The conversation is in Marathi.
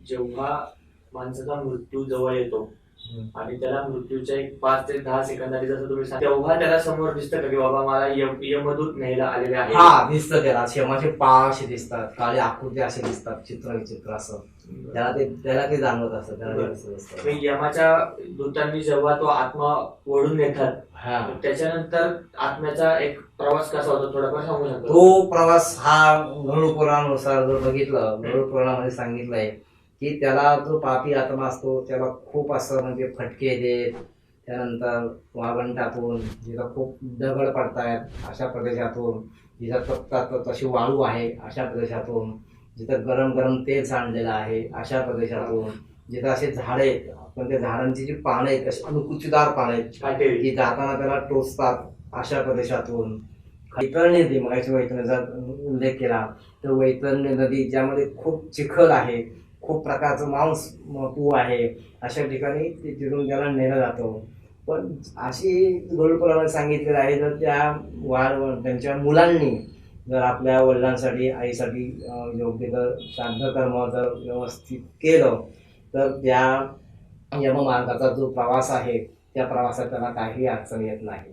जेव्हा माणसाचा मृत्यू जवळ येतो आणि त्याला मृत्यूच्या एक पाच ते दहा सेकंदाने जसं तुम्ही सांग तेव्हा त्याला समोर दिसतं का की बाबा मला यम- यमदूत न्यायला आलेले आहे? हा दिसतं त्याला. शेमाचे पाळ असे दिसतात काळे आकृती असे दिसतात चित्र विचित्र असं त्याला ते त्याला ते जाणवत असतं त्याला यमाच्या दूतांनी जेव्हा तो आत्मा ओढून हा. तर त्याच्यानंतर आत्म्याचा एक प्रवास कसा होतो? थोडाफार सांगू शकतो? तो प्रवास हा गरुड पुराणानुसार जर बघितलं गरुड पुराणामध्ये सांगितलंय की त्याला जो पापी आत्मा असतो त्याला खूप असं म्हणजे फटके देत त्यानंतर वाघंटातून जिथं खूप दगड पडतायत अशा प्रदेशातून जिथं तप्तात तशी वाळू आहे अशा प्रदेशातून जिथं गरम गरम तेल सांडलेलं आहे अशा प्रदेशातून जिथं असे झाडे आहेत पण त्या झाडांची जी पानं आहेत तशी अनुकुचीदार पानं आहेत की जाताना त्याला टोचतात अशा प्रदेशातून. वैतरणी नदी मगाशी वैतरणीचा उल्लेख केला तर वैतरणी नदी ज्यामध्ये खूप चिखल आहे खूप प्रकारचं मांस पू आहे. अशा ठिकाणी ते तिथून त्याला नेलं जातं. पण अशी गरुडपुराला सांगितलेलं आहे जर त्या वाढ त्यांच्या मुलांनी जर आपल्या वडिलांसाठी आईसाठी योग्य जर श्राद्ध कर्म जर व्यवस्थित केलं तर त्या यममार्गाचा जो प्रवास आहे त्या प्रवासात त्याला काही अडचण येत नाही.